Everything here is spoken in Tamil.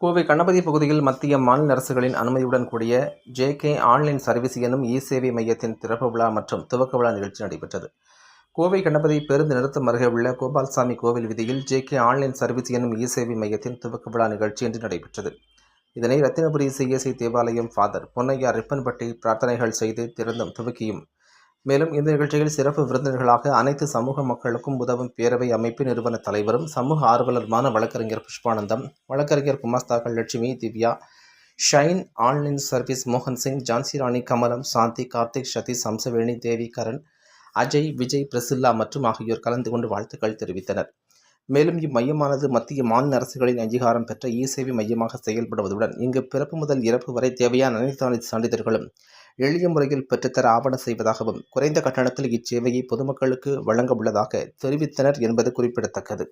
கோவை கணபதி பகுதியில் மத்திய மாநில அரசுகளின் அனுமதியுடன் கூடிய ஜேகே ஆன்லைன் சர்வீஸ் எனும் இ சேவை மையத்தின் திறப்பு விழா மற்றும் துவக்க விழா நிகழ்ச்சி நடைபெற்றது. கோவை கணபதி பேருந்து நிறுத்தம் அருகே உள்ள கோபால்சாமி கோவில் வீதியில் ஜேகே ஆன்லைன் சர்வீஸ் எனும் இ சேவை மையத்தின் துவக்க விழா நிகழ்ச்சி இன்று நடைபெற்றது. இதனை ரத்தினபுரி சிஎஸ்ஐ தேவாலயம் ஃபாதர் பொன்னையா ரிப்பன்பட்டி பிரார்த்தனைகள் செய்து திறந்தும் துவக்கியும் மேலும் இந்த நிகழ்ச்சியில் சிறப்பு விருந்தினர்களாக அனைத்து சமூக மக்களுக்கும் உதவும் பேரவை அமைப்பு நிறுவன தலைவரும் சமூக ஆர்வலருமான வழக்கறிஞர் புஷ்பானந்தம் வழக்கறிஞர் குமாஸ்தாக்கள் Lakshmi Divya shine online service மோகன் சிங் ஜான்சி ராணி கமலம் சாந்தி கார்த்திக் சதீஷ் அம்சவேணி தேவி கரண் அஜய் விஜய் பிரசில்லா மற்றும் ஆகியோர் கலந்து கொண்டு வாழ்த்துக்கள் தெரிவித்தனர். மேலும் இம்மையமானது மத்திய மாநில அரசுகளின் அங்கீகாரம் பெற்ற இ சேவை மையமாக செயல்படுவதுடன் இங்கு பிறப்பு முதல் இறப்பு வரை தேவையான அனைத்து அனைத்து சான்றிதழ்களும் எளிய முறையில் பெற்றுத்தர ஆவண செய்வதாகவும் குறைந்த கட்டணத்தில் இச்சேவையை பொதுமக்களுக்கு வழங்க உள்ளதாக தெரிவித்தனர் என்பது குறிப்பிடத்தக்கது.